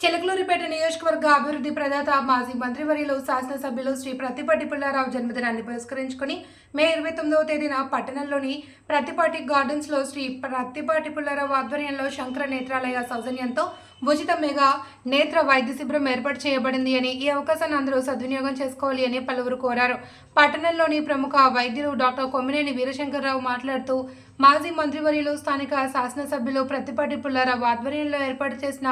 చిలకలూరిపేట నియోజకవర్గ అభివృద్ధి ప్రదాత మాజీ మంత్రివర్యులు శాసనసభ్యులు శ్రీ ప్రతిపాటి పుల్లారావు జన్మదినాన్ని పురస్కరించుకుని మే ఇరవై తొమ్మిదవ తేదీన పట్టణంలోని ప్రతిపాటి గార్డెన్స్లో శ్రీ ప్రతిపాటి పుల్లారావు ఆధ్వర్యంలో శంకర నేత్రాలయ సౌజన్యంతో ఉచిత మెగా నేత్ర వైద్య శిబిరం ఏర్పాటు చేయబడింది అని ఈ అవకాశాన్ని అందరూ సద్వినియోగం చేసుకోవాలి అని పలువురు కోరారు. పట్టణంలోని ప్రముఖ వైద్యులు డాక్టర్ కొమ్మినేని వీరశంకర్రావు మాట్లాడుతూ మాజీ మంత్రివర్యులు స్థానిక శాసనసభ్యులు ప్రతిపాటి పుల్లారావు ఆధ్వర్యంలో ఏర్పాటు చేసిన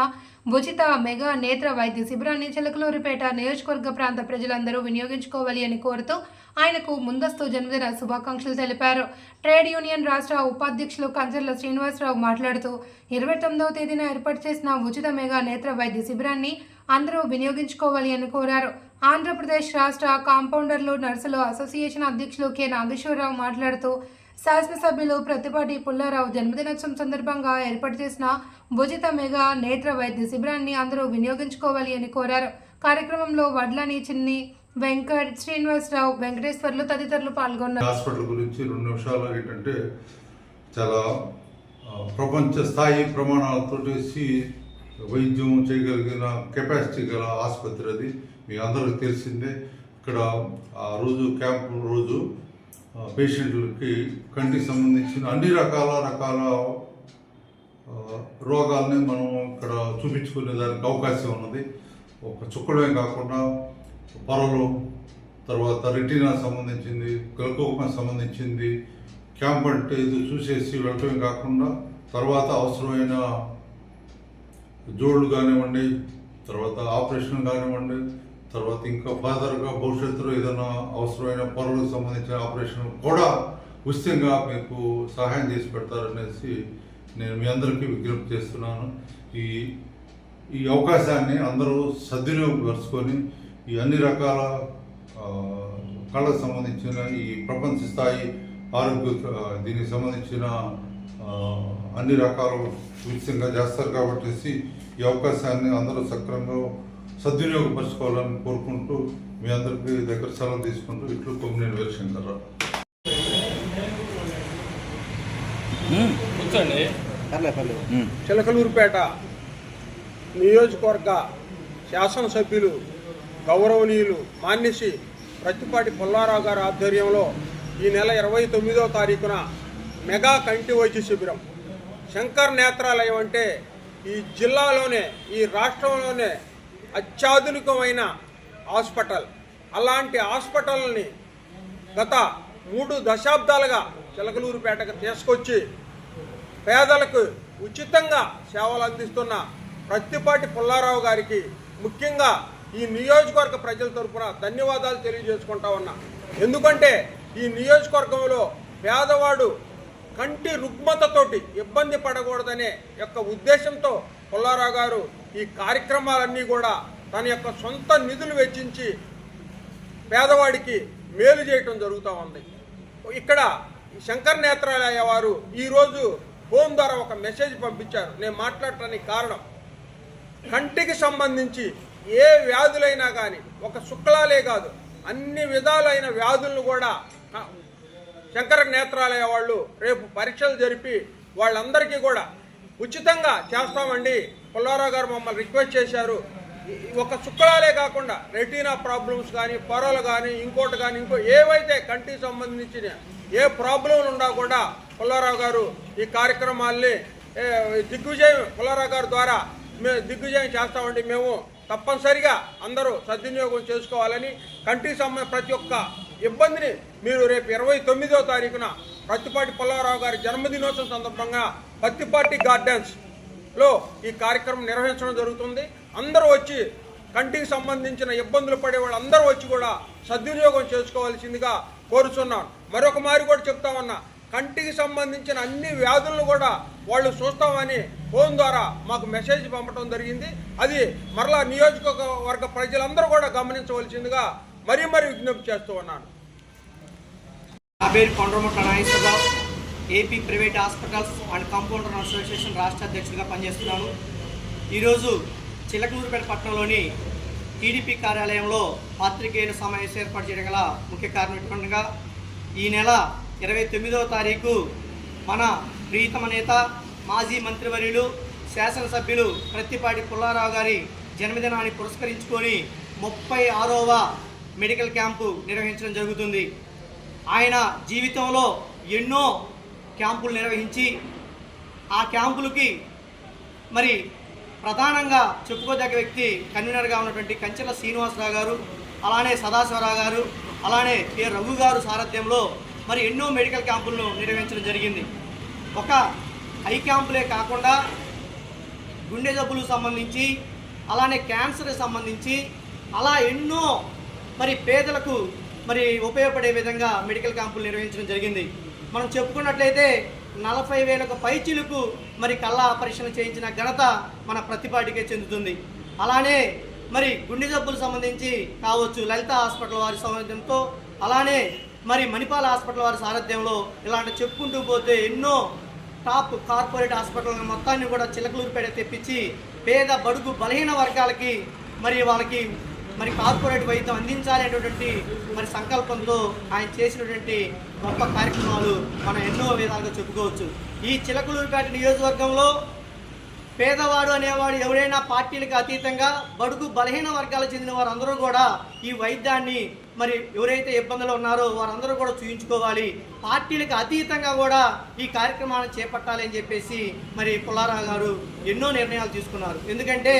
ఉచిత మెగా నేత్ర వైద్య శిబిరాన్ని చిలకలూరిపేట నియోజకవర్గ ప్రాంత ప్రజలందరూ వినియోగించుకోవాలి అని కోరుతూ ఆయనకు ముందస్తు జన్మదిన శుభాకాంక్షలు తెలిపారు. ట్రేడ్ యూనియన్ రాష్ట్ర ఉపాధ్యక్షులు కంచర్ల శ్రీనివాసరావు మాట్లాడుతూ ఇరవై తొమ్మిదవ తేదీన ఏర్పాటు చేసిన ఉచిత మెగా నేత్ర వైద్య శిబిరాన్ని అందరూ వినియోగించుకోవాలి అని కోరారు. ఆంధ్రప్రదేశ్ రాష్ట్ర కాంపౌండర్లు నర్సులు అసోసియేషన్ అధ్యక్షులు కె. నాగేశ్వరరావు మాట్లాడుతూ శాసనసభ్యులు ప్రతిపాటి పుల్లారావు జన్మదినోత్సవం సందర్భంగా ఏర్పాటు చేసిన ఉచిత మెగా నేత్ర వైద్య శిబిరాన్ని అందరూ వినియోగించుకోవాలి అని కోరారు. కార్యక్రమంలో వడ్లని చిన్ని వెంకట్ శ్రీనివాసరావు వెంకటేశ్వర్లు తదితరులు పాల్గొన్నారు. హాస్పిటల్ గురించి రెండు నిమిషాలు ఏంటంటే చాలా ప్రపంచ స్థాయి ప్రమాణాలతో వైద్యం చేయగలిగిన కెపాసిటీ గల ఆసుపత్రి అది. మీ అందరికి తెలిసిందే. ఇక్కడ ఆ రోజు క్యాంప్ రోజు పేషెంట్లకి కంటికి సంబంధించిన అన్ని రకాల రకాల రోగాలని రోగాల్ని మనం ఇక్కడ చూపించుకునే దానికి అవకాశం ఉన్నది. ఒక చుక్కడమే కాకుండా పొరలు తర్వాత రెటీనా సంబంధించింది గ్లకోమా సంబంధించింది క్యాంప్ అంటే ఇది చూసేసి వెళ్ళటమే కాకుండా తర్వాత అవసరమైన జోళ్ళు కానివ్వండి తర్వాత ఆపరేషన్ కానివ్వండి తర్వాత ఇంకా ఫర్దర్గా భవిష్యత్తులో ఏదైనా అవసరమైన పనులకు సంబంధించిన ఆపరేషన్ కూడా ఉచితంగా మీకు సహాయం చేసి పెడతారనేసి నేను మీ అందరికీ విజ్ఞప్తి చేస్తున్నాను. ఈ ఈ అవకాశాన్ని అందరూ సద్వినియోగపరుచుకొని ఈ అన్ని రకాల కళకు సంబంధించిన ఈ ప్రపంచ స్థాయి ఆరోగ్య దీనికి సంబంధించిన అన్ని రకాలు ఉచితంగా చేస్తారు కాబట్టి ఈ అవకాశాన్ని అందరూ సక్రమంగా సద్వినియోగపరచుకోవాలని కోరుకుంటూ మీ అందరికీ దగ్గర సెలవు తీసుకుంటూ ఇట్లు కొమ్మినేని వీరశంకర్రావు కూర్చోండి. పర్లేదు పర్లేదు చిలకలూరుపేట నియోజకవర్గ శాసనసభ్యులు గౌరవనీయులు మాన్యసి ప్రత్తిపాటి పుల్లారావు గారి ఆధ్వర్యంలో ఈ నెల ఇరవై తొమ్మిదో తారీఖున మెగా కంటి వైద్య శిబిరం. శంకర్ నేత్రాలయం అంటే ఈ జిల్లాలోనే ఈ రాష్ట్రంలోనే అత్యాధునికమైన హాస్పిటల్. అలాంటి హాస్పిటల్ని గత మూడు దశాబ్దాలుగా చిలకలూరుపేటకు తీసుకొచ్చి పేదలకు ఉచితంగా సేవలు అందిస్తున్న ప్రత్తిపాటి పుల్లారావు గారికి ముఖ్యంగా ఈ నియోజకవర్గ ప్రజల తరపున ధన్యవాదాలు తెలియజేసుకుంటా ఉన్నా. ఎందుకంటే ఈ నియోజకవర్గంలో పేదవాడు కంటి రుగ్మతతోటి ఇబ్బంది పడకూడదనే యొక్క ఉద్దేశంతో పుల్లారావు గారు ఈ కార్యక్రమాలన్నీ కూడా తన యొక్క సొంత నిధులు వెచ్చించి పేదవాడికి మేలు చేయటం జరుగుతూ ఉంది. ఇక్కడ ఈ శంకర్ నేత్రాలయ వారు ఈరోజు ఫోన్ ద్వారా ఒక మెసేజ్ పంపించారు. నేను మాట్లాడటానికి కారణం కంటికి సంబంధించి ఏ వ్యాధులైనా కానీ ఒక శుక్లాలే కాదు అన్ని విధాలైన వ్యాధులను కూడా శంకర నేత్రాలయ వాళ్ళు రేపు పరీక్షలు జరిపి వాళ్ళందరికీ కూడా ఉచితంగా చేస్తామండి. పుల్లారావు గారు మమ్మల్ని రిక్వెస్ట్ చేశారు. ఒక శుక్రాలే కాకుండా రెటీనా ప్రాబ్లమ్స్ కానీ పొరలు కానీ ఇంకోటి కానీ ఇంకో ఏవైతే కంటికి సంబంధించిన ఏ ప్రాబ్లంలు ఉన్నా కూడా పుల్లారావు గారు ఈ కార్యక్రమాల్ని దిగ్విజయం పుల్లారావు గారి ద్వారా మేము దిగ్విజయం చేస్తామండి. మేము తప్పనిసరిగా అందరూ సద్వినియోగం చేసుకోవాలని కంటికి సంబంధించిన ప్రతి ఒక్క ఇబ్బందిని మీరు రేపు ఇరవై తొమ్మిదో తారీఖున పత్తిపాటి పుల్లారావు గారి జన్మదినోత్సవం సందర్భంగా పత్తిపాటి గార్డెన్స్లో ఈ కార్యక్రమం నిర్వహించడం జరుగుతుంది. అందరూ వచ్చి కంటికి సంబంధించిన ఇబ్బందులు పడే వాళ్ళందరూ వచ్చి కూడా సద్వినియోగం చేసుకోవాల్సిందిగా కోరుచున్నాను. మరొక మారి కూడా చెప్తా ఉన్నా కంటికి సంబంధించిన అన్ని వ్యాధులను కూడా వాళ్ళు చూస్తామని ఫోన్ ద్వారా మాకు మెసేజ్ పంపడం జరిగింది. అది మరలా నియోజకవర్గ ప్రజలందరూ కూడా గమనించవలసిందిగా మరీ మరీ విజ్ఞప్తి చేస్తూ ఉన్నాను. నా పేరు Kondramutla Nageswararao AP private hospitals and compounder association రాష్ట్ర అధ్యక్షుడిగా పనిచేస్తున్నాను. ఈరోజు చిలకనూరుపేట పట్టణంలోని టీడీపీ కార్యాలయంలో పాత్రికేయుల సమావేశం ఏర్పాటు చేయడం గల ముఖ్య కారణం ఎటువంటిగా ఈ నెల ఇరవై తొమ్మిదవ తారీఖు మన ప్రీతమ నేత మాజీ మంత్రివర్యులు శాసనసభ్యులు ప్రత్తిపాటి పుల్లారావు గారి జన్మదినాన్ని పురస్కరించుకొని ముప్పై ఆరవ మెడికల్ క్యాంపు నిర్వహించడం జరుగుతుంది. ఆయన జీవితంలో ఎన్నో క్యాంపులు నిర్వహించి ఆ క్యాంపులకి మరి ప్రధానంగా చెప్పుకోదగ్గ వ్యక్తి కన్వీనర్గా ఉన్నటువంటి కంచెల శ్రీనివాసరావు గారు అలానే సదాశివరావు గారు అలానే కె. రఘు గారు సారథ్యంలో మరి ఎన్నో మెడికల్ క్యాంపులను నిర్వహించడం జరిగింది. ఒక ఐ క్యాంపులే కాకుండా గుండె జబ్బులకు సంబంధించి అలానే క్యాన్సర్కి సంబంధించి అలా ఎన్నో మరి పేదలకు మరి ఉపయోగపడే విధంగా మెడికల్ క్యాంపులు నిర్వహించడం జరిగింది. మనం చెప్పుకున్నట్లయితే నలభై వేలకు పైచిలుకు మరి కళ్ళ ఆపరేషన్ చేయించిన ఘనత మన ప్రతిపాటికే చెందుతుంది. అలానే మరి గుండె జబ్బులు సంబంధించి కావచ్చు లలిత హాస్పిటల్ వారి సారథ్యంతో అలానే మరి మణిపాల్ హాస్పిటల్ వారి సారథ్యంలో ఇలాంటి చెప్పుకుంటూ పోతే ఎన్నో టాప్ కార్పొరేట్ హాస్పిటల్ మొత్తాన్ని కూడా చిలకలూరుపేట తెప్పించి పేద బడుగు బలహీన వర్గాలకి మరి వాళ్ళకి మరి కార్పొరేట్ వైద్యం అందించాలనేటువంటి మరి సంకల్పంతో ఆయన చేసినటువంటి గొప్ప కార్యక్రమాలు మనం ఎన్నో విధాలుగా చెప్పుకోవచ్చు. ఈ చిలకలూరుపేట నియోజకవర్గంలో పేదవాడు అనేవాడు ఎవరైనా పార్టీలకు అతీతంగా బడుగు బలహీన వర్గాలకు చెందిన వారందరూ కూడా ఈ వైద్యాన్ని మరి ఎవరైతే ఇబ్బందులు ఉన్నారో వారందరూ కూడా చూయించుకోవాలి. పార్టీలకు అతీతంగా కూడా ఈ కార్యక్రమాన్ని చేపట్టాలి అని చెప్పేసి మరి పుల్లారావు గారు ఎన్నో నిర్ణయాలు తీసుకున్నారు. ఎందుకంటే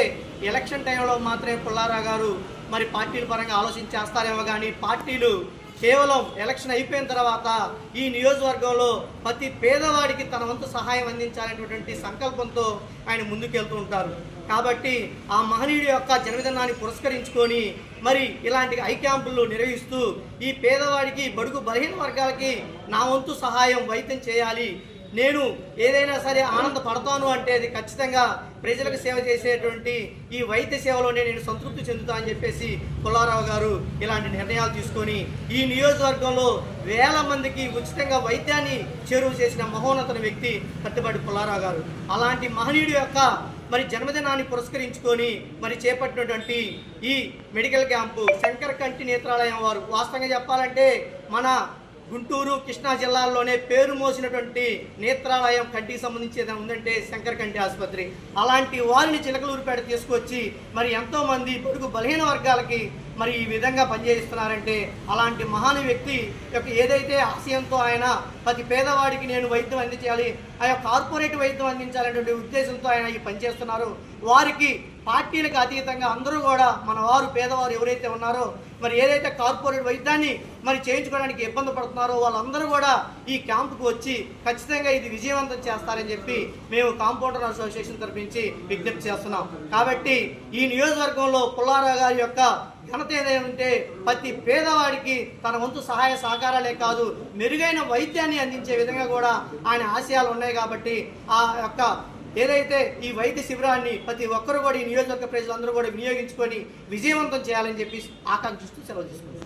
ఎలక్షన్ టైంలో మాత్రమే పుల్లారావు గారు మరి పార్టీల పరంగా ఆలోచించేస్తారేమో కానీ పార్టీలు కేవలం ఎలక్షన్ అయిపోయిన తర్వాత ఈ నియోజకవర్గంలో ప్రతి పేదవాడికి తన వంతు సహాయం అందించాలనేటువంటి సంకల్పంతో ఆయన ముందుకెళ్తూ ఉంటారు. కాబట్టి ఆ మహనీయుడి యొక్క జన్మదినాన్ని పురస్కరించుకొని మరి ఇలాంటి ఐ క్యాంపులు నిర్వహిస్తూ ఈ పేదవాడికి బడుగు బలహీన వర్గాలకి నా వంతు సహాయం వైద్యం చేయాలి నేను ఏదైనా సరే ఆనందపడతాను అంటే అది ఖచ్చితంగా ప్రజలకు సేవ చేసేటువంటి ఈ వైద్య సేవలోనే నేను సంతృప్తి చెందుతా అని చెప్పేసి పుల్లారావు గారు ఇలాంటి నిర్ణయాలు తీసుకొని ఈ నియోజకవర్గంలో వేల మందికి ఉచితంగా వైద్యాన్ని చేరువ చేసిన మహోన్నత వ్యక్తి కట్టుబడి పుల్లారావు గారు. అలాంటి మహనీయుడి యొక్క మరి జన్మదినాన్ని పురస్కరించుకొని మరి చేపట్టినటువంటి ఈ మెడికల్ క్యాంపు శంకర్ కంటి నేత్రాలయం వారు వాస్తవంగా చెప్పాలంటే మన గుంటూరు కృష్ణా జిల్లాల్లోనే పేరు మోసినటువంటి నేత్రాలయం కంటికి సంబంధించి ఏదైనా ఉందంటే శంకర్ కంటి ఆసుపత్రి. అలాంటి వారిని చిలకలూరుపేట తీసుకొచ్చి మరి ఎంతోమంది పొడుగు బలహీన వర్గాలకి మరి ఈ విధంగా పనిచేస్తున్నారంటే అలాంటి మహాను వ్యక్తి యొక్క ఏదైతే ఆశయంతో ఆయన ప్రతి పేదవాడికి నేను వైద్యం అందించాలి ఆయా కార్పొరేట్ వైద్యం అందించాలనేటువంటి ఉద్దేశంతో ఆయన ఈ పనిచేస్తున్నారు వారికి పార్టీలకు అతీతంగా అందరూ కూడా మన వారు పేదవారు ఎవరైతే ఉన్నారో మరి ఏదైతే కార్పొరేట్ వైద్యాన్ని మరి చేయించుకోవడానికి ఇబ్బంది పడుతున్నారో వాళ్ళందరూ కూడా ఈ క్యాంపుకు వచ్చి ఖచ్చితంగా ఇది విజయవంతం చేస్తారని చెప్పి మేము కాంపౌండర్ అసోసియేషన్ తరపించి విజ్ఞప్తి చేస్తున్నాం. కాబట్టి ఈ నియోజకవర్గంలో పుల్లారావు గారి యొక్క ఘనత ఏదంటే ప్రతి పేదవాడికి తన వంతు సహాయ సహకారాలే కాదు మెరుగైన వైద్యాన్ని అందించే విధంగా కూడా ఆయన ఆశయాలు ఉన్నాయి కాబట్టి ఆ యొక్క ఏదైతే ఈ వైద్య శిబిరాన్ని ప్రతి ఒక్కరు కూడా ఈ నియోజకవర్గ ప్రజలందరూ కూడా వినియోగించుకొని విజయవంతం చేయాలని చెప్పి ఆకాంక్షిస్తూ సెలవు చేసుకుంటారు